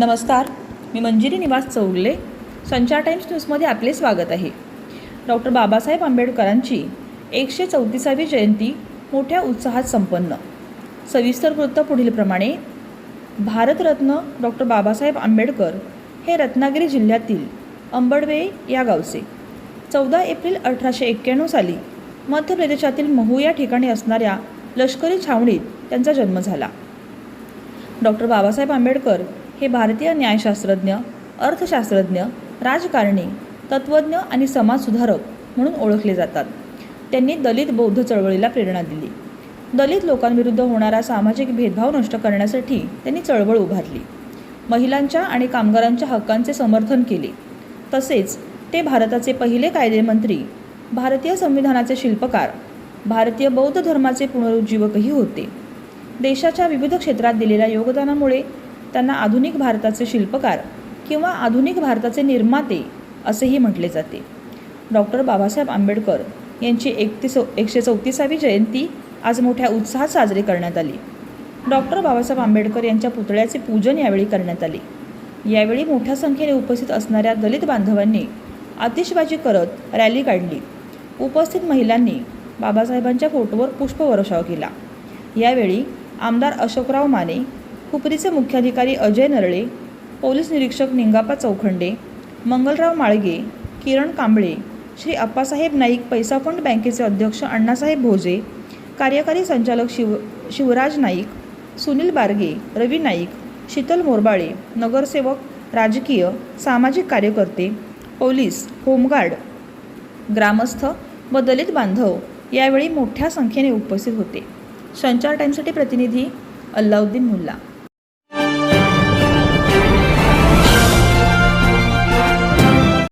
नमस्कार. मी मंजिरी निवास चौगले. संचार टाइम्स न्यूजमध्ये आपले स्वागत आहे. डॉक्टर बाबासाहेब आंबेडकरांची एकशे चौतीसावी जयंती मोठ्या उत्साहात संपन्न. सविस्तर वृत्त पुढीलप्रमाणे भारतरत्न डॉक्टर बाबासाहेब आंबेडकर हे रत्नागिरी जिल्ह्यातील अंबडवे या गावचे. चौदा एप्रिल अठराशे एक्क्याण्णव साली मध्य प्रदेशातील महू या ठिकाणी असणाऱ्या लष्करी छावणीत त्यांचा जन्म झाला. डॉक्टर बाबासाहेब आंबेडकर हे भारतीय न्यायशास्त्रज्ञ अर्थशास्त्रज्ञ राजकारणी तत्त्वज्ञ आणि समाजसुधारक म्हणून ओळखले जातात. त्यांनी दलित बौद्ध चळवळीला प्रेरणा दिली. दलित लोकांविरुद्ध होणारा सामाजिक भेदभाव नष्ट करण्यासाठी त्यांनी चळवळ उभारली. महिलांच्या आणि कामगारांच्या हक्कांचे समर्थन केले. तसेच ते भारताचे पहिले कायदेमंत्री भारतीय संविधानाचे शिल्पकार भारतीय बौद्ध धर्माचे पुनरुज्जीवकही होते. देशाच्या विविध क्षेत्रात दिलेल्या योगदानामुळे त्यांना आधुनिक भारताचे शिल्पकार किंवा आधुनिक भारताचे निर्माते असेही म्हटले जाते. डॉक्टर बाबासाहेब आंबेडकर यांची एकतीस एकशे चौतीसावी जयंती आज मोठ्या उत्साहात साजरी करण्यात आली. डॉक्टर बाबासाहेब आंबेडकर यांच्या पुतळ्याचे पूजन यावेळी करण्यात आले. यावेळी मोठ्या संख्येने उपस्थित असणाऱ्या दलित बांधवांनी आतिषबाजी करत रॅली काढली. उपस्थित महिलांनी बाबासाहेबांच्या फोटोवर पुष्पवर्षाव केला. यावेळी आमदार अशोकराव माने हुपरीचे मुख्याधिकारी अजय नरळे पोलीस निरीक्षक निंगापा चौखंडे मंगलराव माळगे किरण कांबळे श्री अप्पासाहेब नाईक पैसा फंड बँकेचे अध्यक्ष अण्णासाहेब भोजे कार्यकारी संचालक शिव शिवराज नाईक सुनील बारगे रवी नाईक शीतल मोरबाळे नगरसेवक राजकीय सामाजिक कार्यकर्ते पोलीस होमगार्ड ग्रामस्थ व दलित बांधव यावेळी मोठ्या संख्येने उपस्थित होते. संचार टाईमसाठी प्रतिनिधी अल्लाउद्दीन मुल्ला.